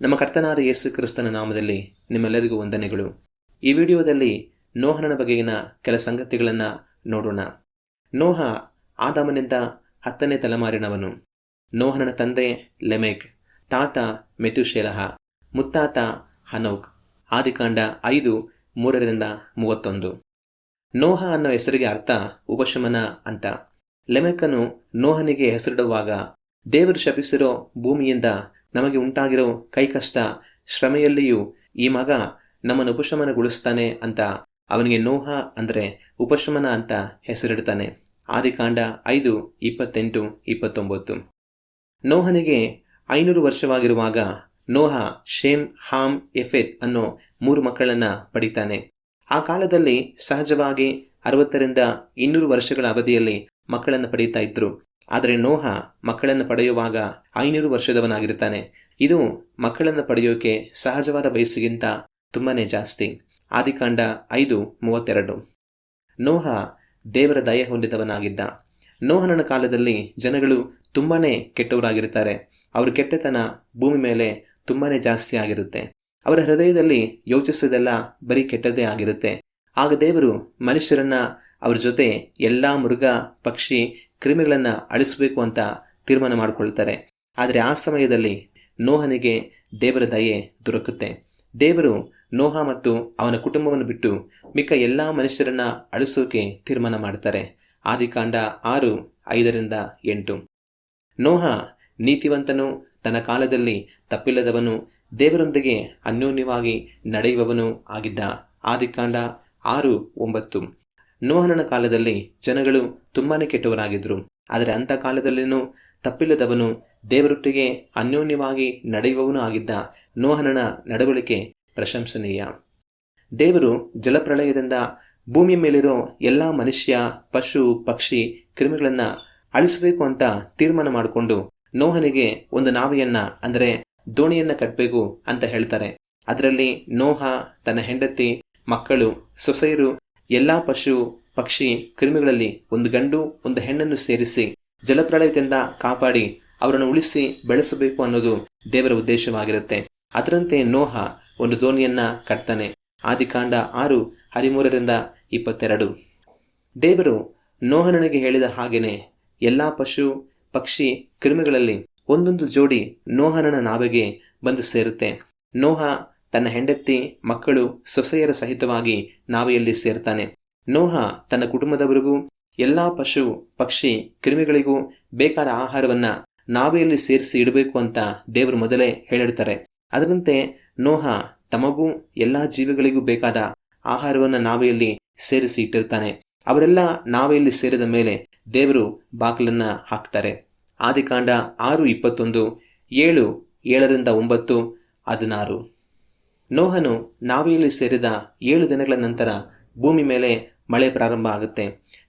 ನಮ್ಮ ಕರ್ತನಾದ ಯೇಸು ಕ್ರಿಸ್ತನ ನಾಮದಲ್ಲಿ ನಿಮ್ಮೆಲ್ಲರಿಗೂ ವಂದನೆಗಳು. ಈ ವಿಡಿಯೋದಲ್ಲಿ ನೋಹನ ಬಗೆಗಿನ ಕೆಲ ಸಂಗತಿಗಳನ್ನು ನೋಡೋಣ. ನೋಹ ಆದಾಮನಿಂದ ಹತ್ತನೇ ತಲೆಮಾರಿನವನು. ನೋಹನ ತಂದೆ ಲೆಮೆಕ್, ತಾತ ಮೆತುಶೇಲಹ, ಮುತ್ತಾತ ಹನೌಕ್, ಆದಿಕಾಂಡ ಐದು, ಮೂರರಿಂದ ಮೂವತ್ತೊಂದು. ನೋಹ ಅನ್ನೋ ಹೆಸರಿಗೆ ಅರ್ಥ ಉಪಶಮನ ಅಂತ. ಲೆಮೆಕನು ನೋಹನಿಗೆ ಹೆಸರಿಡುವಾಗ ದೇವರು ಶಪಿಸಿರೋ ಭೂಮಿಯಿಂದ ನಮಗೆ ಉಂಟಾಗಿರೋ ಕೈಕಷ್ಟ ಶ್ರಮೆಯಲ್ಲಿಯೂ ಈ ಮಗ ನಮ್ಮನ್ನು ಉಪಶಮನಗೊಳಿಸ್ತಾನೆ ಅಂತ ಅವನಿಗೆ ನೋಹ ಅಂದರೆ ಉಪಶಮನ ಅಂತ ಹೆಸರಿಡ್ತಾನೆ. ಆದಿಕಾಂಡ ಐದು, ಇಪ್ಪತ್ತೆಂಟು, ಇಪ್ಪತ್ತೊಂಬತ್ತು. ನೋಹನಿಗೆ ಐನೂರು ವರ್ಷವಾಗಿರುವಾಗ ನೋಹ ಶೇಮ್ ಹಾಮ್ ಎಫೆತ್ ಅನ್ನೋ ಮೂರು ಮಕ್ಕಳನ್ನು ಪಡಿತಾನೆ. ಆ ಕಾಲದಲ್ಲಿ ಸಹಜವಾಗಿ ಅರವತ್ತರಿಂದ ಇನ್ನೂರು ವರ್ಷಗಳ ಅವಧಿಯಲ್ಲಿ ಮಕ್ಕಳನ್ನು ಪಡೀತಾ ಇದ್ರು. ಆದರೆ ನೋಹ ಮಕ್ಕಳನ್ನು ಪಡೆಯುವಾಗ ಐನೂರು ವರ್ಷದವನಾಗಿರ್ತಾನೆ ಇದು ಮಕ್ಕಳನ್ನು ಪಡೆಯೋಕೆ ಸಹಜವಾದ ವಯಸ್ಸಿಗಿಂತ ತುಂಬಾನೇ ಜಾಸ್ತಿ. ಆದಿಕಾಂಡ ಐದು, ಮೂವತ್ತೆರಡು. ನೋಹ ದೇವರ ದಯ ಹೊಂದಿದವನಾಗಿದ್ದ. ನೋಹನನ ಕಾಲದಲ್ಲಿ ಜನಗಳು ತುಂಬಾನೇ ಕೆಟ್ಟವರಾಗಿರುತ್ತಾರೆ. ಅವ್ರ ಕೆಟ್ಟತನ ಭೂಮಿ ಮೇಲೆ ತುಂಬಾನೇ ಜಾಸ್ತಿ ಆಗಿರುತ್ತೆ. ಅವರ ಹೃದಯದಲ್ಲಿ ಯೋಚಿಸೋದೆಲ್ಲ ಬರೀ ಕೆಟ್ಟದ್ದೇ ಆಗಿರುತ್ತೆ. ಆಗ ದೇವರು ಮನುಷ್ಯರನ್ನ ಅವ್ರ ಜೊತೆ ಎಲ್ಲ ಮೃಗ, ಪಕ್ಷಿ ಕ್ರಿಮಿಗಳನ್ನು ಅಳಿಸಬೇಕು ಅಂತ ತೀರ್ಮಾನ ಮಾಡಿಕೊಳ್ತಾರೆ. ಆದರೆ ಆ ಸಮಯದಲ್ಲಿ ನೋಹನಿಗೆ ದೇವರ ದಯೆ ದೊರಕುತ್ತೆ. ದೇವರು ನೋಹ ಮತ್ತು ಅವನ ಕುಟುಂಬವನ್ನು ಬಿಟ್ಟು ಮಿಕ್ಕ ಎಲ್ಲ ಮನುಷ್ಯರನ್ನ ಅಳಿಸೋಕೆ ತೀರ್ಮಾನ ಮಾಡ್ತಾರೆ. ಆದಿಕಾಂಡ ಆರು, ಐದರಿಂದ ಎಂಟು. ನೋಹ ನೀತಿವಂತನು, ತನ್ನ ಕಾಲದಲ್ಲಿ ತಪ್ಪಿಲ್ಲದವನು, ದೇವರೊಂದಿಗೆ ಅನ್ಯೋನ್ಯವಾಗಿ ನಡೆಯುವವನು ಆಗಿದ್ದ. ಆದಿಕಾಂಡ ಆರು, ಒಂಬತ್ತು. ನೋಹನನ ಕಾಲದಲ್ಲಿ ಜನಗಳು ತುಂಬಾನೇ ಕೆಟ್ಟವರಾಗಿದ್ದರು ಆದರೆ ಅಂಥ ಕಾಲದಲ್ಲೇನು ತಪ್ಪಿಲ್ಲದವನು ದೇವರೊಟ್ಟಿಗೆ ಅನ್ಯೋನ್ಯವಾಗಿ ನಡೆಯುವವನು ಆಗಿದ್ದ ನೋಹನನ ನಡವಳಿಕೆ ಪ್ರಶಂಸನೀಯ. ದೇವರು ಜಲಪ್ರಳಯದಿಂದ ಭೂಮಿಯ ಮೇಲಿರೋ ಎಲ್ಲ ಮನುಷ್ಯ, ಪಶು, ಪಕ್ಷಿ, ಕ್ರಿಮಿಗಳನ್ನು ಅಳಿಸಬೇಕು ಅಂತ ತೀರ್ಮಾನ ಮಾಡಿಕೊಂಡು ನೋಹನಿಗೆ ಒಂದು ನಾವೆಯನ್ನ, ಅಂದರೆ ದೋಣಿಯನ್ನ ಕಟ್ಟಬೇಕು ಅಂತ ಹೇಳ್ತಾರೆ. ಅದರಲ್ಲಿ ನೋಹ, ತನ್ನ ಹೆಂಡತಿ, ಮಕ್ಕಳು, ಸೊಸೆಯರು ಎಲ್ಲ ಪಶು, ಪಕ್ಷಿ ಕ್ರಿಮಿಗಳಲ್ಲಿ ಒಂದು ಗಂಡು, ಒಂದು ಹೆಣ್ಣನ್ನು ಸೇರಿಸಿ ಜಲಪ್ರಳಯದಿಂದ ಕಾಪಾಡಿ ಅವರನ್ನು ಉಳಿಸಿ ಬೆಳೆಸಬೇಕು ಅನ್ನೋದು ದೇವರ ಉದ್ದೇಶವಾಗಿರುತ್ತೆ. ಅದರಂತೆ ನೋಹ ಒಂದು ದೋಣಿಯನ್ನ ಕಟ್ತಾನೆ. ಆದಿಕಾಂಡ ಆರು, ಹದಿಮೂರರಿಂದ ಇಪ್ಪತ್ತೆರಡು. ದೇವರು ನೋಹನನಿಗೆ ಹೇಳಿದ ಹಾಗೇನೆ ಎಲ್ಲ ಪಶು, ಪಕ್ಷಿ ಕ್ರಿಮಿಗಳಲ್ಲಿ ಒಂದೊಂದು ಜೋಡಿ ನೋಹನನ ನಾವೆಗೆ ಬಂದು ಸೇರುತ್ತೆ. ನೋಹ ತನ್ನ ಹೆಂಡತಿ, ಮಕ್ಕಳು, ಸೊಸೆಯರ ಸಹಿತವಾಗಿ ನಾವೆಯಲ್ಲಿ ಸೇರ್ತಾನೆ. ನೋಹ ತನ್ನ ಕುಟುಂಬದವರಿಗೂ, ಎಲ್ಲ ಪಶು, ಪಕ್ಷಿ, ಕ್ರಿಮಿಗಳಿಗೂ ಬೇಕಾದ ಆಹಾರವನ್ನ ನಾವೆಯಲ್ಲಿ ಸೇರಿಸಿ ಇಡಬೇಕು ಅಂತ ದೇವರು ಮೊದಲೇ ಹೇಳಿರ್ತಾರೆ. ಅದರಂತೆ ನೋಹ ತಮಗೂ, ಎಲ್ಲ ಜೀವಿಗಳಿಗೂ ಬೇಕಾದ ಆಹಾರವನ್ನ ನಾವೆಯಲ್ಲಿ ಸೇರಿಸಿ ಇಟ್ಟಿರ್ತಾನೆ. ಅವರೆಲ್ಲ ನಾವೆಯಲ್ಲಿ ಸೇರಿದ ಮೇಲೆ ದೇವರು ಬಾಗಿಲನ್ನ ಹಾಕ್ತಾರೆ. ಆದಿಕಾಂಡ ಆರು ಇಪ್ಪತ್ತೊಂದು, ಏಳು, ಏಳರಿಂದ ಒಂಬತ್ತು, ಹದಿನಾರು. ನೋಹನು ನಾವೆಯಲ್ಲಿ ಸೇರಿದ ಏಳು ದಿನಗಳ ನಂತರ ಭೂಮಿ ಮೇಲೆ ಮಳೆ ಪ್ರಾರಂಭ ಆಗುತ್ತೆ.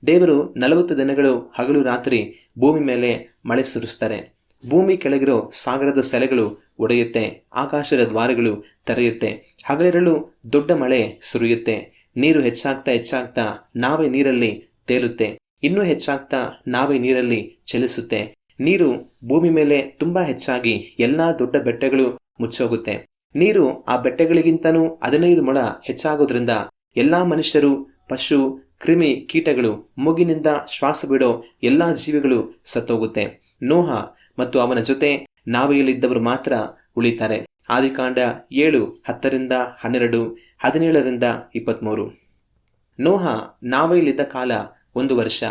ದೇವರು ನಲವತ್ತು ದಿನಗಳು ಹಗಲು ರಾತ್ರಿ ಭೂಮಿ ಮೇಲೆ ಮಳೆ ಸುರಿಸ್ತಾರೆ. ಭೂಮಿ ಕೆಳಗಿರೋ ಸಾಗರದ ಸೆಲೆಗಳು ಒಡೆಯುತ್ತೆ, ಆಕಾಶದ ದ್ವಾರಗಳು ತೆರೆಯುತ್ತೆ, ಹಗಲಿರಲು ದೊಡ್ಡ ಮಳೆ ಸುರಿಯುತ್ತೆ. ನೀರು ಹೆಚ್ಚಾಗ್ತಾ ಹೆಚ್ಚಾಗ್ತಾ ನಾವೇ ನೀರಲ್ಲಿ ತೇಲುತ್ತೆ. ಇನ್ನೂ ಹೆಚ್ಚಾಗ್ತಾ ನಾವೇ ನೀರಲ್ಲಿ ಚಲಿಸುತ್ತೆ. ನೀರು ಭೂಮಿ ಮೇಲೆ ತುಂಬಾ ಹೆಚ್ಚಾಗಿ ಎಲ್ಲಾ ದೊಡ್ಡ ಬೆಟ್ಟಗಳು ಮುಚ್ಚೋಗುತ್ತೆ. ನೀರು ಆ ಬೆಟ್ಟಗಳಿಗಿಂತನೂ ಹದಿನೈದು ಮೊಳ ಹೆಚ್ಚಾಗೋದ್ರಿಂದ ಎಲ್ಲಾ ಮನುಷ್ಯರು, ಪಶು, ಕ್ರಿಮಿ ಕೀಟಗಳು, ಮೂಗಿನಿಂದ ಶ್ವಾಸ ಬಿಡೋ ಎಲ್ಲಾ ಜೀವಿಗಳು ಸತ್ತೋಗುತ್ತೆ. ನೋಹ ಮತ್ತು ಅವನ ಜೊತೆ ನಾವೆಯಲ್ಲಿದ್ದವರು ಮಾತ್ರ ಉಳಿತಾರೆ. ಆದಿಕಾಂಡ ಏಳು, ಹತ್ತರಿಂದ ಹನ್ನೆರಡು, ಹದಿನೇಳರಿಂದ ಇಪ್ಪತ್ತ್ಮೂರು ನೋಹ ನಾವೆಯಲ್ಲಿದ್ದ ಕಾಲ ಒಂದು ವರ್ಷ.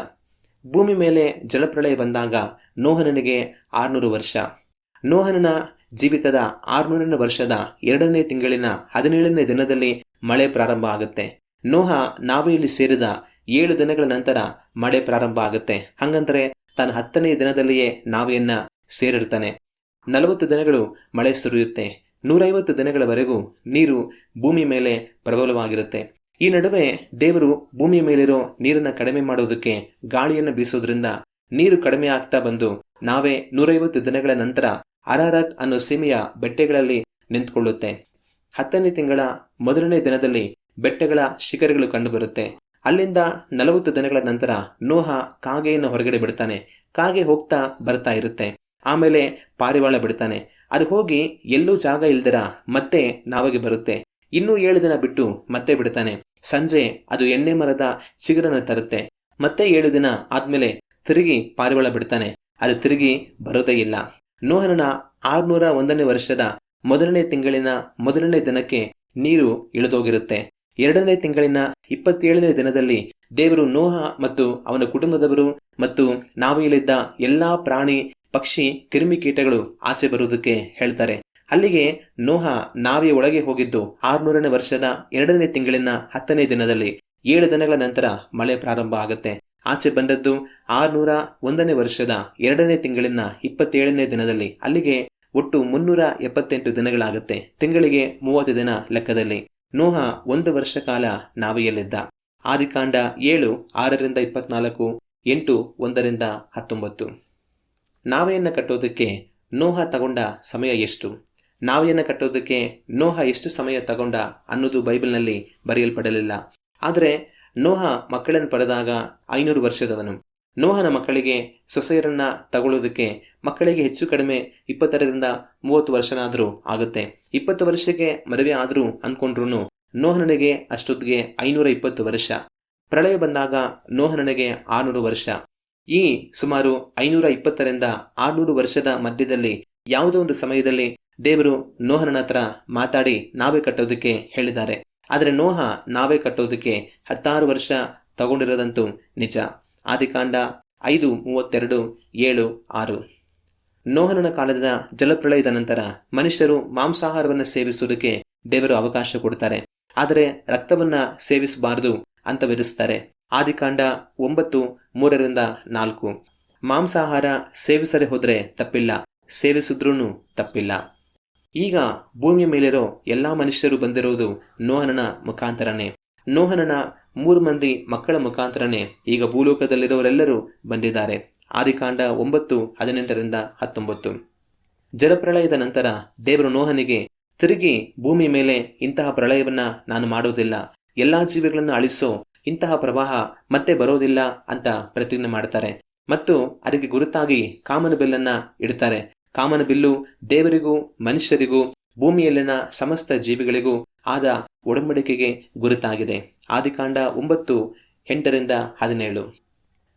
ಭೂಮಿ ಮೇಲೆ ಜಲಪ್ರಳಯ ಬಂದಾಗ ನೋಹನನಿಗೆ ಆರುನೂರು ವರ್ಷ. ನೋಹನನ ಜೀವಿತದ ಆರುನೂರನೇ ವರ್ಷದ ಎರಡನೇ ತಿಂಗಳಿನ ಹದಿನೇಳನೇ ದಿನದಲ್ಲಿ ಮಳೆ ಪ್ರಾರಂಭ ಆಗುತ್ತೆ. ನೋಹ ನಾವೆಯಲ್ಲಿ ಸೇರಿದ ಏಳು ದಿನಗಳ ನಂತರ ಮಳೆ ಪ್ರಾರಂಭ ಆಗುತ್ತೆ. ಹಂಗಂದ್ರೆ ತನ್ನ ಹತ್ತನೇ ದಿನದಲ್ಲಿಯೇ ನಾವೆಯನ್ನ ಸೇರಿರ್ತಾನೆ. ನಲವತ್ತು ದಿನಗಳು ಮಳೆ ಸುರಿಯುತ್ತೆ. ನೂರೈವತ್ತು ದಿನಗಳವರೆಗೂ ನೀರು ಭೂಮಿ ಮೇಲೆ ಪ್ರಬಲವಾಗಿರುತ್ತೆ. ಈ ನಡುವೆ ದೇವರು ಭೂಮಿಯ ಮೇಲಿರೋ ನೀರನ್ನು ಕಡಿಮೆ ಮಾಡೋದಕ್ಕೆ ಗಾಳಿಯನ್ನು ಬೀಸೋದ್ರಿಂದ ನೀರು ಕಡಿಮೆ ಆಗ್ತಾ ಬಂದು ನಾವೇ ನೂರೈವತ್ತು ದಿನಗಳ ನಂತರ ಅರಾರತ್ ಅನ್ನೋ ಸೀಮೆಯ ಬೆಟ್ಟಗಳಲ್ಲಿ ನಿಂತ್ಕೊಳ್ಳುತ್ತೆ. ಹತ್ತನೇ ತಿಂಗಳ ಮೊದಲನೇ ದಿನದಲ್ಲಿ ಬೆಟ್ಟಗಳ ಶಿಖರಗಳು ಕಂಡುಬರುತ್ತೆ. ಅಲ್ಲಿಂದ ನಲವತ್ತು ದಿನಗಳ ನಂತರ ನೋಹ ಕಾಗೆಯನ್ನು ಹೊರಗಡೆ ಬಿಡ್ತಾನೆ. ಕಾಗೆ ಹೋಗ್ತಾ ಬರ್ತಾ ಇರುತ್ತೆ. ಆಮೇಲೆ ಪಾರಿವಾಳ ಬಿಡ್ತಾನೆ. ಅದು ಹೋಗಿ ಎಲ್ಲೂ ಜಾಗ ಇಲ್ದಿರ ಮತ್ತೆ ನಾವಾಗಿ ಬರುತ್ತೆ. ಇನ್ನೂ ಏಳು ದಿನ ಬಿಟ್ಟು ಮತ್ತೆ ಬಿಡ್ತಾನೆ. ಸಂಜೆ ಅದು ಎಣ್ಣೆ ಮರದ ಚಿಗುರನ್ನು ತರುತ್ತೆ. ಮತ್ತೆ ಏಳು ದಿನ ಆದ್ಮೇಲೆ ತಿರುಗಿ ಪಾರಿವಾಳ ಬಿಡ್ತಾನೆ. ಅದು ತಿರುಗಿ ಬರೋದೇ ಇಲ್ಲ. ನೋಹನನ ಆರ್ನೂರ ಒಂದನೇ ವರ್ಷದ ಮೊದಲನೇ ತಿಂಗಳಿನ ಮೊದಲನೇ ದಿನಕ್ಕೆ ನೀರು ಇಳಿದೋಗಿರುತ್ತೆ. ಎರಡನೇ ತಿಂಗಳಿನ ಇಪ್ಪತ್ತೇಳನೇ ದಿನದಲ್ಲಿ ದೇವರು ನೋಹ ಮತ್ತು ಅವನ ಕುಟುಂಬದವರು ಮತ್ತು ನಾವೆಯಲ್ಲಿದ್ದ ಎಲ್ಲಾ ಪ್ರಾಣಿ, ಪಕ್ಷಿ ಕ್ರಿಮಿಕೀಟಗಳು ಆಚೆ ಬರುವುದಕ್ಕೆ ಹೇಳ್ತಾರೆ. ಅಲ್ಲಿಗೆ ನೋಹ ನಾವಿಯ ಒಳಗೆ ಹೋಗಿದ್ದು ಆರ್ನೂರನೇ ವರ್ಷದ ಎರಡನೇ ತಿಂಗಳಿನ ಹತ್ತನೇ ದಿನದಲ್ಲಿ. ಏಳು ದಿನಗಳ ನಂತರ ಮಳೆ ಪ್ರಾರಂಭ ಆಗುತ್ತೆ. ಆಚೆ ಬಂದದ್ದು ಆರ್ನೂರ ಒಂದನೇ ವರ್ಷದ ಎರಡನೇ ತಿಂಗಳಿನ ಇಪ್ಪತ್ತೇಳನೇ ದಿನದಲ್ಲಿ ಅಲ್ಲಿಗೆ ಒಟ್ಟು ಮುನ್ನೂರ ಎಪ್ಪತ್ತೆಂಟು ದಿನಗಳಾಗುತ್ತೆ. ತಿಂಗಳಿಗೆ ಮೂವತ್ತು ದಿನ ಲೆಕ್ಕದಲ್ಲಿ. ನೋಹ ಒಂದು ವರ್ಷ ಕಾಲ ನಾವೆಯಲ್ಲಿದ್ದ. ಆದಿಕಾಂಡ ಏಳು, ಆರರಿಂದ ಇಪ್ಪತ್ನಾಲ್ಕು, ಎಂಟು, ಒಂದರಿಂದ ಹತ್ತೊಂಬತ್ತು. ನಾವೆಯನ್ನು ಕಟ್ಟೋದಕ್ಕೆ ನೋಹ ತಗೊಂಡ ಸಮಯ ಎಷ್ಟು? ನಾವೆಯನ್ನು ಕಟ್ಟೋದಕ್ಕೆ ನೋಹ ಎಷ್ಟು ಸಮಯ ತಗೊಂಡ ಅನ್ನೋದು ಬೈಬಲ್ನಲ್ಲಿ ಬರೆಯಲ್ಪಡಲಿಲ್ಲ. ಆದರೆ ನೋಹ ಮಕ್ಕಳನ್ನು ಪಡೆದಾಗ ಐನೂರು ವರ್ಷದವನು. ನೋಹನ ಮಕ್ಕಳಿಗೆ ಸೊಸೆಯರನ್ನ ತಗೊಳ್ಳೋದಕ್ಕೆ ಮಕ್ಕಳಿಗೆ ಹೆಚ್ಚು ಕಡಿಮೆ ಇಪ್ಪತ್ತರಿಂದ ಮೂವತ್ತು ವರ್ಷನಾದರೂ ಆಗುತ್ತೆ. ಇಪ್ಪತ್ತು ವರ್ಷಕ್ಕೆ ಮದುವೆ ಆದರೂ ಅಂದ್ಕೊಂಡ್ರು ನೋಹನನಿಗೆ ಅಷ್ಟೊತ್ತಿಗೆ ಐನೂರ ಇಪ್ಪತ್ತು ವರ್ಷ. ಪ್ರಳಯ ಬಂದಾಗ ನೋಹನನಿಗೆ ಆರುನೂರು ವರ್ಷ. ಈ ಸುಮಾರು ಐನೂರ ಇಪ್ಪತ್ತರಿಂದ ಆರುನೂರು ವರ್ಷದ ಮಧ್ಯದಲ್ಲಿ ಯಾವುದೋ ಒಂದು ಸಮಯದಲ್ಲಿ ದೇವರು ನೋಹನ ಹತ್ರ ಮಾತಾಡಿ ನಾವೇ ಕಟ್ಟೋದಕ್ಕೆ ಹೇಳಿದ್ದಾರೆ. ಆದರೆ ನೋಹ ನಾವೇ ಕಟ್ಟೋದಕ್ಕೆ ಹತ್ತಾರು ವರ್ಷ ತಗೊಂಡಿರೋದಂತೂ ನಿಜ. ಆದಿಕಾಂಡ ಐದು, ಮೂವತ್ತೆರಡು, ಏಳು, ಆರು. ನೋಹನನ ಕಾಲದ ಜಲಪ್ರಳಯದ ನಂತರ ಮನುಷ್ಯರು ಮಾಂಸಾಹಾರವನ್ನು ಸೇವಿಸುವುದಕ್ಕೆ ದೇವರು ಅವಕಾಶ ಕೊಡ್ತಾರೆ. ಆದರೆ ರಕ್ತವನ್ನ ಸೇವಿಸಬಾರದು ಅಂತ ವಿಧಿಸ್ತಾರೆ. ಆದಿಕಾಂಡ ಒಂಬತ್ತು, ಮೂರರಿಂದ ನಾಲ್ಕು. ಮಾಂಸಾಹಾರ ಸೇವಿಸದೆ ಹೋದರೆ ತಪ್ಪಿಲ್ಲ. ಸೇವಿಸಿದ್ರೂ ತಪ್ಪಿಲ್ಲ. ಈಗ ಭೂಮಿಯ ಮೇಲಿರೋ ಎಲ್ಲಾ ಮನುಷ್ಯರು ಬಂದಿರುವುದು ನೋಹನನ ಮುಖಾಂತರನೇ. ನೋಹನನ ಮೂರು ಮಂದಿ ಮಕ್ಕಳ ಮುಖಾಂತರನೇ ಈಗ ಭೂಲೋಕದಲ್ಲಿರೋರೆಲ್ಲರೂ ಬಂದಿದ್ದಾರೆ. ಆದಿಕಾಂಡ ಒಂಬತ್ತು, ಹದಿನೆಂಟರಿಂದ ಹತ್ತೊಂಬತ್ತು. ಜಲಪ್ರಳಯದ ನಂತರ ದೇವರು ನೋಹನಿಗೆ, ತಿರುಗಿ ಭೂಮಿ ಮೇಲೆ ಇಂತಹ ಪ್ರಳಯವನ್ನ ನಾನು ಮಾಡುವುದಿಲ್ಲ. ಎಲ್ಲಾ ಜೀವಿಗಳನ್ನು ಅಳಿಸೋ, ಇಂತಹ ಪ್ರವಾಹ ಮತ್ತೆ ಬರೋದಿಲ್ಲ ಅಂತ ಪ್ರತಿಜ್ಞೆ ಮಾಡ್ತಾರೆ. ಮತ್ತು ಅದಕ್ಕೆ ಗುರುತಾಗಿ ಕಾಮನ ಬೆಲ್ಲನ್ನ ಇಡ್ತಾರೆ. ಕಾಮನ ಬಿಲ್ಲು ದೇವರಿಗೂ, ಮನುಷ್ಯರಿಗೂ, ಭೂಮಿಯಲ್ಲಿನ ಸಮಸ್ತ ಜೀವಿಗಳಿಗೂ ಆದ ಒಡಂಬಡಿಕೆಗೆ ಗುರುತಾಗಿದೆ. ಆದಿಕಾಂಡ ಒಂಬತ್ತು, ಎಂಟರಿಂದ ಹದಿನೇಳು.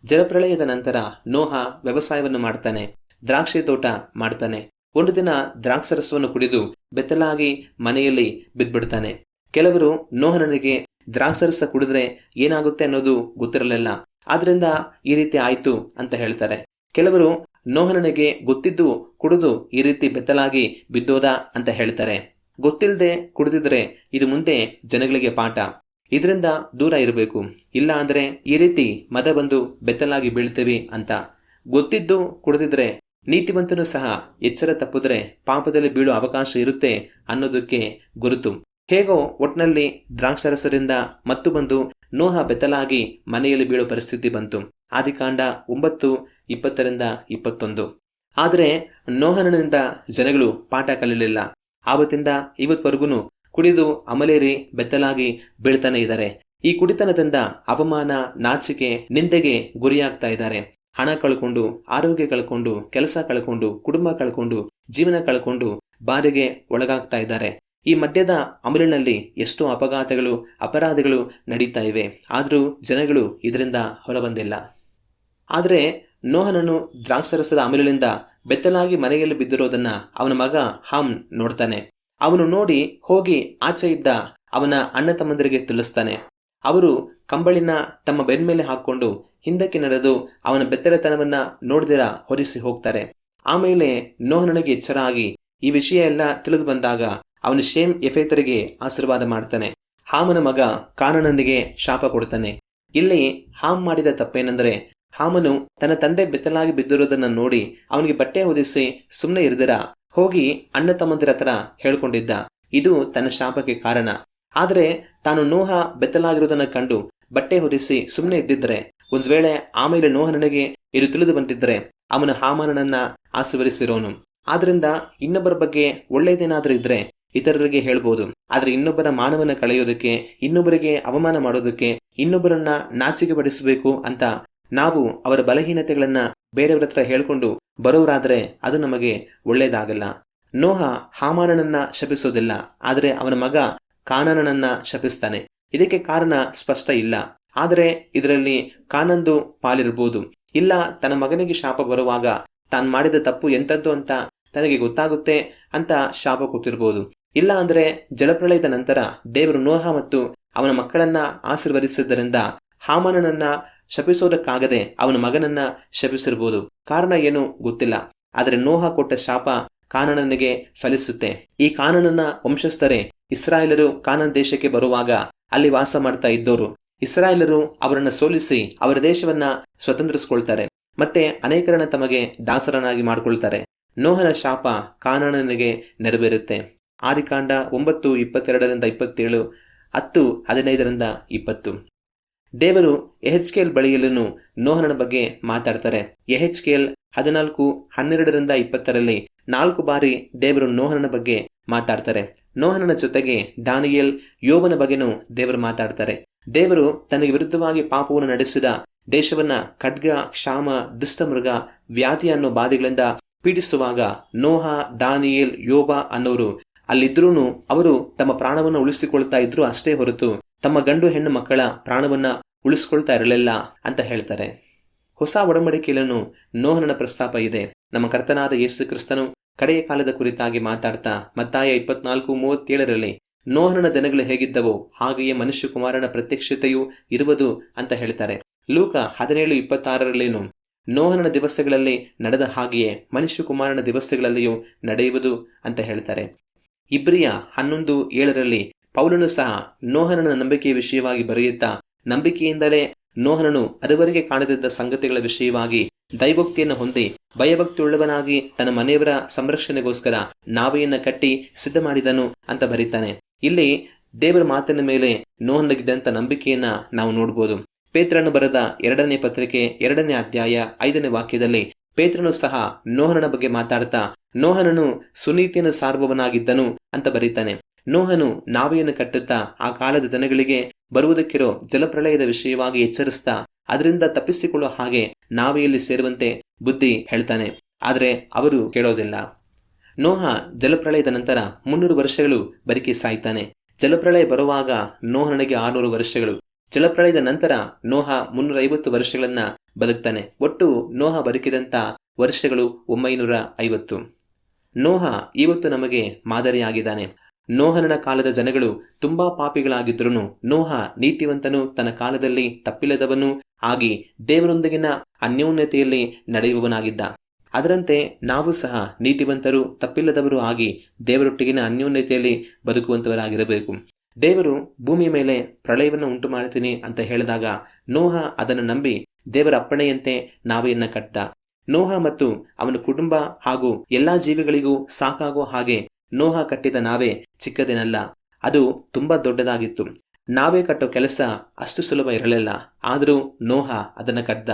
ಜಲಪ್ರಳಯದ ನಂತರ ನೋಹ ವ್ಯವಸಾಯವನ್ನು ಮಾಡ್ತಾನೆ, ದ್ರಾಕ್ಷಿ ತೋಟ ಮಾಡ್ತಾನೆ. ಒಂದು ದಿನ ದ್ರಾಕ್ಷರಸವನ್ನು ಕುಡಿದು ಬೆತ್ತಲಾಗಿ ಮನೆಯಲ್ಲಿ ಬಿದ್ಬಿಡ್ತಾನೆ. ಕೆಲವರು ನೋಹನನಿಗೆ ದ್ರಾಕ್ಷರಸ ಕುಡಿದ್ರೆ ಏನಾಗುತ್ತೆ ಅನ್ನೋದು ಗೊತ್ತಿರಲಿಲ್ಲ. ಆದ್ರಿಂದ ಈ ರೀತಿ ಆಯ್ತು ಅಂತ ಹೇಳ್ತಾರೆ. ಕೆಲವರು ನೋಹನನಿಗೆ ಗೊತ್ತಿದ್ದು ಕುಡಿದು ಈ ರೀತಿ ಬೆತ್ತಲಾಗಿ ಬಿದ್ದೋದ ಅಂತ ಹೇಳ್ತಾರೆ. ಗೊತ್ತಿಲ್ಲದೆ ಕುಡಿದಿದ್ರೆ ಇದು ಮುಂದೆ ಜನಗಳಿಗೆ ಪಾಠ. ಇದರಿಂದ ದೂರ ಇರಬೇಕು. ಇಲ್ಲ ಅಂದ್ರೆ ಈ ರೀತಿ ಮದ ಬಂದು ಬೆತ್ತಲಾಗಿ ಬೀಳ್ತೀವಿ ಅಂತ. ಗೊತ್ತಿದ್ದು ಕುಡಿದಿದ್ರೆ ನೀತಿವಂತನು ಸಹ ಎಚ್ಚರ ತಪ್ಪಿದ್ರೆ ಪಾಪದಲ್ಲಿ ಬೀಳೋ ಅವಕಾಶ ಇರುತ್ತೆ ಅನ್ನೋದಕ್ಕೆ ಗುರುತು. ಹೇಗೋ ಒಟ್ನಲ್ಲಿ ದ್ರಾಕ್ಷರಸರಿಂದ ಮತ್ತು ಬಂದು ನೋಹ ಬೆತ್ತಲಾಗಿ ಮನೆಯಲ್ಲಿ ಬೀಳೋ ಪರಿಸ್ಥಿತಿ ಬಂತು. ಆದಿಕಾಂಡ ಒಂಬತ್ತು, ಇಪ್ಪತ್ತರಿಂದ ಇಪ್ಪತ್ತೊಂದು. ಆದರೆ ನೋಹನನಿಂದ ಜನಗಳು ಪಾಠ ಕಲಿಯಲಿಲ್ಲ ಆವತ್ತಿಂದ ಇವತ್ವರೆಗೂ ಕುಡಿದು ಅಮಲೇರಿ ಬೆತ್ತಲಾಗಿ ಬೀಳ್ತಾನೆ ಇದ್ದಾರೆ. ಈ ಕುಡಿತನದಿಂದ ಅವಮಾನ, ನಾಚಿಕೆ, ನಿಂದೆಗೆ ಗುರಿಯಾಗ್ತಾ ಇದ್ದಾರೆ. ಹಣ ಕಳ್ಕೊಂಡು, ಆರೋಗ್ಯ ಕಳ್ಕೊಂಡು, ಕೆಲಸ ಕಳ್ಕೊಂಡು, ಕುಟುಂಬ ಕಳ್ಕೊಂಡು, ಜೀವನ ಕಳ್ಕೊಂಡು ಬಾರಿಗೆ ಒಳಗಾಗ್ತಾ ಇದ್ದಾರೆ. ಈ ಮದ್ಯದ ಅಮಲಿನಲ್ಲಿ ಎಷ್ಟೋ ಅಪಘಾತಗಳು, ಅಪರಾಧಗಳು ನಡೀತಾ ಇವೆ. ಆದರೂ ಜನಗಳು ಇದರಿಂದ ಹೊರಬಂದಿಲ್ಲ. ಆದರೆ ನೋಹನನು ದ್ರಾಕ್ಷರಸದ ಅಮಲಿನಿಂದ ಬೆತ್ತಲಾಗಿ ಮನೆಯಲ್ಲಿ ಬಿದ್ದಿರೋದನ್ನ ಅವನ ಮಗ ಹಾಮ್ ನೋಡ್ತಾನೆ. ಅವನು ನೋಡಿ ಹೋಗಿ ಆಚೆ ಇದ್ದ ಅವನ ಅಣ್ಣ ತಮ್ಮಂದರಿಗೆ ತಿಳಿಸ್ತಾನೆ. ಅವರು ಕಂಬಳಿನ ತಮ್ಮ ಬೆನ್ಮೇಲೆ ಹಾಕ್ಕೊಂಡು ಹಿಂದಕ್ಕೆ ನಡೆದು ಅವನ ಬೆತ್ತಲೆತನವನ್ನ ನೋಡ್ದಿರ ಹೊರಿಸಿ ಹೋಗ್ತಾರೆ. ಆಮೇಲೆ ನೋಹನನಿಗೆ ಎಚ್ಚರ ಈ ವಿಷಯ ಎಲ್ಲ ತಿಳಿದು ಬಂದಾಗ ಅವನು ಶೇಮ್ ಎಫೇತರಿಗೆ ಆಶೀರ್ವಾದ ಮಾಡ್ತಾನೆ. ಹಾಮನ ಮಗ ಕಾನನನಿಗೆ ಶಾಪ ಕೊಡ್ತಾನೆ. ಇಲ್ಲಿ ಹಾಮ್ ಮಾಡಿದ ತಪ್ಪೇನೆಂದರೆ ಹಾಮನು ತನ್ನ ತಂದೆ ಬೆತ್ತಲಾಗಿ ಬಿದ್ದಿರೋದನ್ನ ನೋಡಿ ಅವನಿಗೆ ಬಟ್ಟೆ ಹೊದಿಸಿ ಸುಮ್ಮನೆ ಇರದಿರ. ಹೋಗಿ ಅಣ್ಣ ತಮ್ಮಂದಿರ ಹತ್ರ ಹೇಳ್ಕೊಂಡಿದ್ದ. ಇದು ತನ್ನ ಶಾಪಕ್ಕೆ ಕಾರಣ. ಆದರೆ ತಾನು ನೋಹ ಬೆತ್ತಲಾಗಿರೋದನ್ನ ಕಂಡು ಬಟ್ಟೆ ಹೊದಿಸಿ ಸುಮ್ಮನೆ ಇದ್ದಿದ್ರೆ, ಒಂದು ವೇಳೆ ಆಮೇಲೆ ನೋಹನನಿಗೆ ಇದು ತಿಳಿದು ಬಂದಿದ್ರೆ ಅವನ ಹಾಮನನ್ನ ಆಶೀರ್ವರಿಸಿರೋನು ಆದ್ರಿಂದ ಇನ್ನೊಬ್ಬರ ಬಗ್ಗೆ ಒಳ್ಳೆಯದೇನಾದ್ರೂ ಇದ್ರೆ ಇತರರಿಗೆ ಹೇಳ್ಬೋದು. ಆದ್ರೆ ಇನ್ನೊಬ್ಬರ ಮಾನವನ ಕಳೆಯೋದಕ್ಕೆ, ಇನ್ನೊಬ್ಬರಿಗೆ ಅವಮಾನ ಮಾಡೋದಕ್ಕೆ, ಇನ್ನೊಬ್ಬರನ್ನ ನಾಚಿಕೆ ಪಡಿಸಬೇಕು ಅಂತ ನಾವು ಅವರ ಬಲಹೀನತೆಗಳನ್ನ ಬೇರೆಯವರ ಹತ್ರ ಹೇಳ್ಕೊಂಡು ಬರೋರಾದ್ರೆ ಅದು ನಮಗೆ ಒಳ್ಳೇದಾಗಲ್ಲ. ನೋಹ ಹಾಮಾನನನ್ನ ಶಪಿಸೋದಿಲ್ಲ, ಆದರೆ ಅವನ ಮಗ ಕಾನನನನ್ನ ಶಪಿಸ್ತಾನೆ. ಇದಕ್ಕೆ ಕಾರಣ ಸ್ಪಷ್ಟ ಇಲ್ಲ. ಆದರೆ ಇದರಲ್ಲಿ ಕಾನಂದು ಪಾಲಿರ್ಬೋದು. ಇಲ್ಲ, ತನ್ನ ಮಗನಿಗೆ ಶಾಪ ಬರುವಾಗ ತಾನು ಮಾಡಿದ ತಪ್ಪು ಎಂಥದ್ದು ಅಂತ ತನಗೆ ಗೊತ್ತಾಗುತ್ತೆ ಅಂತ ಶಾಪ ಕೊಟ್ಟಿರ್ಬೋದು. ಇಲ್ಲ ಅಂದ್ರೆ ಜಲಪ್ರಳಯದ ನಂತರ ದೇವರು ನೋಹ ಮತ್ತು ಅವನ ಮಕ್ಕಳನ್ನ ಆಶೀರ್ವದಿಸಿದ್ದರಿಂದ ಹಾಮನನನ್ನ ಶಪಿಸೋದಕ್ಕಾಗದೆ ಅವನ ಮಗನನ್ನ ಶಪಿಸಿರಬಹುದು ಕಾರಣ ಏನು ಗೊತ್ತಿಲ್ಲ. ಆದರೆ ನೋಹ ಕೊಟ್ಟ ಶಾಪ ಕಾನನನಿಗೆ ಫಲಿಸುತ್ತೆ. ಈ ಕಾನನನ ವಂಶಸ್ಥರೇ, ಇಸ್ರಾಯೇಲರು ಕಾನನ್ ದೇಶಕ್ಕೆ ಬರುವಾಗ ಅಲ್ಲಿ ವಾಸ ಮಾಡ್ತಾ ಇದ್ದೋರು. ಇಸ್ರಾಯೇಲರು ಅವರನ್ನ ಸೋಲಿಸಿ ಅವರ ದೇಶವನ್ನ ಸ್ವತಂತ್ರಿಸ್ಕೊಳ್ತಾರೆ. ಮತ್ತೆ ಅನೇಕರನ್ನ ತಮಗೆ ದಾಸರನಾಗಿ ಮಾಡ್ಕೊಳ್ತಾರೆ. ನೋಹನ ಶಾಪ ಕಾನನನಿಗೆ ನೆರವೇರುತ್ತೆ. ಆದಿಕಾಂಡ ಒಂಬತ್ತು, ಇಪ್ಪತ್ತೆರಡರಿಂದ ಇಪ್ಪತ್ತೇಳು, ಹತ್ತು, ಹದಿನೈದರಿಂದ ಇಪ್ಪತ್ತು. ದೇವರು ಎಹೆಚ್ಕೆಲ್ ಬಳಿಯಲ್ಲೂ ನೋಹನ ಬಗ್ಗೆ ಮಾತಾಡ್ತಾರೆ. ಎಹೆಚ್ಕೆಲ್ ಹದಿನಾಲ್ಕು, ಹನ್ನೆರಡರಿಂದ ಇಪ್ಪತ್ತರಲ್ಲಿ ನಾಲ್ಕು ಬಾರಿ ದೇವರು ನೋಹನ ಬಗ್ಗೆ ಮಾತಾಡ್ತಾರೆ. ನೋಹನನ ಜೊತೆಗೆ ದಾನಿಯಲ್ ಯೋಬನ ಬಗ್ಗೆನೂ ದೇವರು ಮಾತಾಡ್ತಾರೆ. ದೇವರು ತನಗೆ ವಿರುದ್ಧವಾಗಿ ಪಾಪವನ್ನು ನಡೆಸಿದ ದೇಶವನ್ನ ಖಡ್ಗ, ಕ್ಷಾಮ ದುಷ್ಟಮೃಗ ವ್ಯಾಧಿ ಅನ್ನೋ ಬಾಧೆಗಳಿಂದ ಪೀಡಿಸುವಾಗ ನೋಹ, ದಾನಿಯೇಲ್, ಯೋಬ ಅನ್ನೋರು ಅಲ್ಲಿದ್ರೂ ಅವರು ತಮ್ಮ ಪ್ರಾಣವನ್ನು ಉಳಿಸಿಕೊಳ್ತಾ ಇದ್ರು ಅಷ್ಟೇ ಹೊರತು ತಮ್ಮ ಗಂಡು ಹೆಣ್ಣು ಮಕ್ಕಳ ಪ್ರಾಣವನ್ನ ಉಳಿಸ್ಕೊಳ್ತಾ ಇರಲಿಲ್ಲ ಅಂತ ಹೇಳ್ತಾರೆ. ಹೊಸ ಒಡಂಬಡಿಕೆಯನ್ನು ನೋಹನ ಪ್ರಸ್ತಾಪ ಇದೆ. ನಮ್ಮ ಕರ್ತನಾದ ಯೇಸು ಕ್ರಿಸ್ತನು ಕಡೆಯ ಕಾಲದ ಕುರಿತಾಗಿ ಮಾತಾಡ್ತಾ ಮತ್ತಾಯ ಇಪ್ಪತ್ನಾಲ್ಕು ಮೂವತ್ತೇಳರಲ್ಲಿ ನೋಹನ ದಿನಗಳು ಹೇಗಿದ್ದವೋ ಹಾಗೆಯೇ ಮನುಷ್ಯಕುಮಾರನ ಪ್ರತ್ಯಕ್ಷತೆಯೂ ಇರುವುದು ಅಂತ ಹೇಳ್ತಾರೆ. ಲೂಕ ಹದಿನೇಳು ಇಪ್ಪತ್ತಾರರಲ್ಲೇನು ನೋಹನ ದಿವಸಗಳಲ್ಲಿ ನಡೆದ ಹಾಗೆಯೇ ಮನುಷ್ಯಕುಮಾರನ ದಿವಸಗಳಲ್ಲಿಯೂ ನಡೆಯುವುದು ಅಂತ ಹೇಳ್ತಾರೆ. ಇಬ್ರಿಯ ಹನ್ನೊಂದು ಏಳರಲ್ಲಿ ಪೌಲನು ಸಹ ನೋಹನನ ನಂಬಿಕೆಯ ವಿಷಯವಾಗಿ ಬರೆಯುತ್ತಾ ನಂಬಿಕೆಯಿಂದಲೇ ನೋಹನನು ಅದುವರೆಗೆ ಕಾಣದಿದ್ದ ಸಂಗತಿಗಳ ವಿಷಯವಾಗಿ ದೈವೋಕ್ತಿಯನ್ನು ಹೊಂದಿ ಭಯಭಕ್ತಿಯುಳ್ಳವನಾಗಿ ತನ್ನ ಮನೆಯವರ ಸಂರಕ್ಷಣೆಗೋಸ್ಕರ ನಾವೆಯನ್ನು ಕಟ್ಟಿ ಸಿದ್ಧ ಮಾಡಿದನು ಅಂತ ಬರೀತಾನೆ. ಇಲ್ಲಿ ದೇವರ ಮಾತಿನ ಮೇಲೆ ನೋಹನಗಿದ್ದಂಥ ನಂಬಿಕೆಯನ್ನ ನಾವು ನೋಡ್ಬೋದು. ಪೇತ್ರನ್ನು ಬರೆದ ಎರಡನೇ ಪತ್ರಿಕೆ ಎರಡನೇ ಅಧ್ಯಾಯ ಐದನೇ ವಾಕ್ಯದಲ್ಲಿ ಪೇತ್ರನು ಸಹ ನೋಹನನ ಬಗ್ಗೆ ಮಾತಾಡ್ತಾ, ನೋಹನನು ಸುನೀತಿಯನ್ನು ಸಾರುವವನಾಗಿದ್ದನು ಅಂತ ಬರೀತಾನೆ. ನೋಹನು ನಾವೆಯನ್ನು ಕಟ್ಟುತ್ತಾ, ಆ ಕಾಲದ ಜನಗಳಿಗೆ ಬರುವುದಕ್ಕಿರೋ ಜಲಪ್ರಳಯದ ವಿಷಯವಾಗಿ ಎಚ್ಚರಿಸ್ತಾ, ಅದರಿಂದ ತಪ್ಪಿಸಿಕೊಳ್ಳೋ ಹಾಗೆ ನಾವೆಯಲ್ಲಿ ಸೇರುವಂತೆ ಬುದ್ಧಿ ಹೇಳ್ತಾನೆ. ಆದರೆ ಅವರು ಕೇಳೋದಿಲ್ಲ. ನೋಹ ಜಲಪ್ರಳಯದ ನಂತರ ಮುನ್ನೂರು ವರ್ಷಗಳು ಬರಿಕೆ ಸಾಯ್ತಾನೆ. ಜಲಪ್ರಳಯ ಬರುವಾಗ ನೋಹನಿಗೆ ಆರುನೂರು ವರ್ಷಗಳು. ಜಲಪ್ರಳಯದ ನಂತರ ನೋಹ ಮುನ್ನೂರ ಐವತ್ತು ವರ್ಷಗಳನ್ನ ಬದುಕ್ತಾನೆ. ಒಟ್ಟು ನೋಹ ಬದುಕಿದಂಥ ವರ್ಷಗಳು ಒಂಬೈನೂರ ಐವತ್ತು ನೋಹ ಇವತ್ತು ನಮಗೆ ಮಾದರಿಯಾಗಿದ್ದಾನೆ. ನೋಹನ ಕಾಲದ ಜನಗಳು ತುಂಬಾ ಪಾಪಿಗಳಾಗಿದ್ರು ನೋಹ ನೀತಿವಂತನು ತನ್ನ ಕಾಲದಲ್ಲಿ ತಪ್ಪಿಲ್ಲದವನು ಆಗಿ ದೇವರೊಂದಿಗಿನ ಅನ್ಯೋನ್ಯತೆಯಲ್ಲಿ ನಡೆಯುವವನಾಗಿದ್ದ. ಅದರಂತೆ ನಾವು ಸಹ ನೀತಿವಂತರು, ತಪ್ಪಿಲ್ಲದವರು ಆಗಿ ದೇವರೊಟ್ಟಿಗಿನ ಅನ್ಯೋನ್ಯತೆಯಲ್ಲಿ ಬದುಕುವಂತವರಾಗಿರಬೇಕು. ದೇವರು ಭೂಮಿಯ ಮೇಲೆ ಪ್ರಳಯವನ್ನು ಉಂಟು ಮಾಡ್ತೀನಿ ಅಂತ ಹೇಳಿದಾಗ ನೋಹ ಅದನ್ನು ನಂಬಿ ದೇವರ ಅಪ್ಪಣೆಯಂತೆ ನಾವೆಯನ್ನ ಕಟ್ಟ. ನೋಹ ಮತ್ತು ಅವನ ಕುಟುಂಬ ಹಾಗೂ ಎಲ್ಲಾ ಜೀವಿಗಳಿಗೂ ಸಾಕಾಗೋ ಹಾಗೆ ನೋಹ ಕಟ್ಟಿದ ನಾವೇ ಚಿಕ್ಕದೇನಲ್ಲ. ಅದು ತುಂಬಾ ದೊಡ್ಡದಾಗಿತ್ತು. ನಾವೇ ಕಟ್ಟೋ ಕೆಲಸ ಅಷ್ಟು ಸುಲಭ ಇರಲಿಲ್ಲ. ಆದರೂ ನೋಹ ಅದನ್ನ ಕಟ್ಟ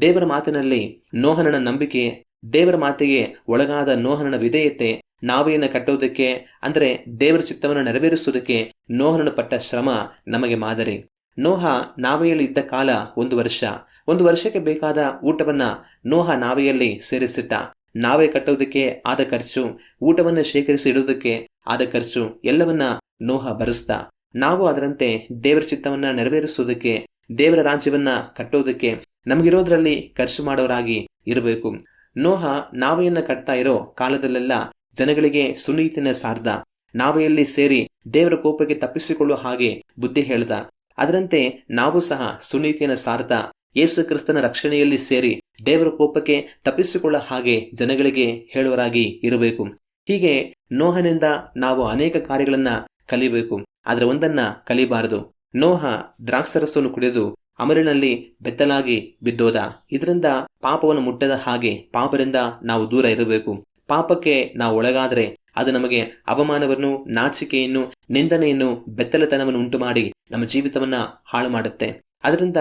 ದೇವರ ಮಾತಿನಲ್ಲಿ ನೋಹನನ ನಂಬಿಕೆ, ದೇವರ ಮಾತಿಗೆ ಒಳಗಾದ ನೋಹನನ ವಿಧೇಯತೆ ನಾವೆಯನ್ನು ಕಟ್ಟೋದಕ್ಕೆ ಅಂದ್ರೆ ದೇವರ ಚಿತ್ತವನ್ನು ನೆರವೇರಿಸುವುದಕ್ಕೆ ನೋಹನನ ಪಟ್ಟ ಶ್ರಮ ನಮಗೆ ಮಾದರಿ. ನೋಹ ನಾವೆಯಲ್ಲಿ ಇದ್ದ ಕಾಲ ಒಂದು ವರ್ಷ. ಒಂದು ವರ್ಷಕ್ಕೆ ಬೇಕಾದ ಊಟವನ್ನ ನೋಹ ನಾವೆಯಲ್ಲಿ ಸೇರಿಸಿಟ್ಟ ನಾವೇ ಕಟ್ಟೋದಕ್ಕೆ ಆದ ಖರ್ಚು, ಊಟವನ್ನು ಶೇಖರಿಸಿ ಇಡೋದಕ್ಕೆ ಆದ ಖರ್ಚು ಎಲ್ಲವನ್ನ ನೋಹ ಭರಿಸ್ದ. ನಾವು ಅದರಂತೆ ದೇವರ ಚಿತ್ತವನ್ನ ನೆರವೇರಿಸುವುದಕ್ಕೆ, ದೇವರ ರಾಜ್ಯವನ್ನ ಕಟ್ಟೋದಕ್ಕೆ ನಮಗಿರೋದ್ರಲ್ಲಿ ಖರ್ಚು ಮಾಡೋರಾಗಿ ಇರಬೇಕು. ನೋಹ ನಾವೆಯನ್ನ ಕಟ್ತಾ ಇರೋ ಕಾಲದಲ್ಲೆಲ್ಲ ಜನಗಳಿಗೆ ಸುನೀತಿನ ಸಾರ್ದ ನಾವೆಯಲ್ಲಿ ಸೇರಿ ದೇವರ ಕೋಪಕ್ಕೆ ತಪ್ಪಿಸಿಕೊಳ್ಳುವ ಹಾಗೆ ಬುದ್ಧಿ ಹೇಳ್ದ. ಅದರಂತೆ ನಾವು ಸಹ ಸುನೀತಿಯನ್ನು ಸಾರ್ದ ಯೇಸು ಕ್ರಿಸ್ತನ ರಕ್ಷಣೆಯಲ್ಲಿ ಸೇರಿ ದೇವರ ಕೋಪಕ್ಕೆ ತಪ್ಪಿಸಿಕೊಳ್ಳ ಹಾಗೆ ಜನಗಳಿಗೆ ಹೇಳುವರಾಗಿ ಇರಬೇಕು. ಹೀಗೆ ನೋಹನಿಂದ ನಾವು ಅನೇಕ ಕಾರ್ಯಗಳನ್ನ ಕಲಿಬೇಕು. ಆದ್ರೆ ಒಂದನ್ನ ಕಲಿಬಾರದು. ನೋಹ ದ್ರಾಕ್ಷರಸವನ್ನು ಕುಡಿದು ಅಮರಿನಲ್ಲಿ ಬೆತ್ತಲಾಗಿ ಬಿದ್ದೋದ. ಇದರಿಂದ ಪಾಪವನ್ನು ಮುಟ್ಟದ ಹಾಗೆ ಪಾಪದಿಂದ ನಾವು ದೂರ ಇರಬೇಕು. ಪಾಪಕ್ಕೆ ನಾವು ಒಳಗಾದರೆ ಅದು ನಮಗೆ ಅವಮಾನವನ್ನು, ನಾಚಿಕೆಯನ್ನು, ನಿಂದನೆಯನ್ನು, ಬೆತ್ತಲತನವನ್ನು ಉಂಟು ಮಾಡಿ ನಮ್ಮ ಜೀವಿತವನ್ನ ಹಾಳು ಮಾಡುತ್ತೆ ಅದರಿಂದ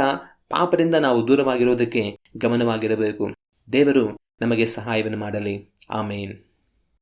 ಪಾಪದಿಂದ ನಾವು ದೂರವಾಗಿರುವುದಕ್ಕೆ ಗಮನವಾಗಿರಬೇಕು. ದೇವರು ನಮಗೆ ಸಹಾಯವನ್ನು ಮಾಡಲಿ. ಆಮೇನ್.